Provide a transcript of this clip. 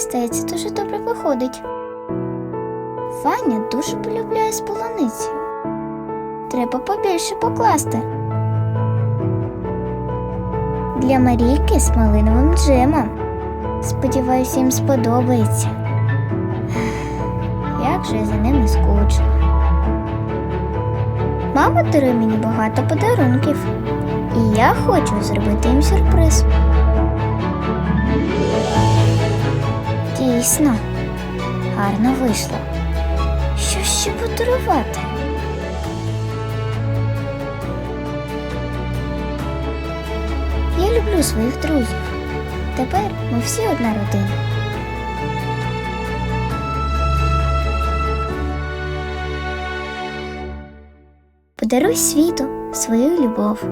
Здається, дуже добре виходить. Ваня дуже полюбляє з полуницею. Треба побільше покласти. Для Марійки з малиновим джемом. Сподіваюся, їм сподобається. Як же я за ними скучила. Мама дарує мені багато подарунків, і я хочу зробити їм сюрприз. Дійсно, гарно вийшло. Що ще подарувати? Я люблю своїх друзів. Тепер ми всі одна родина. Подаруй світу свою любов.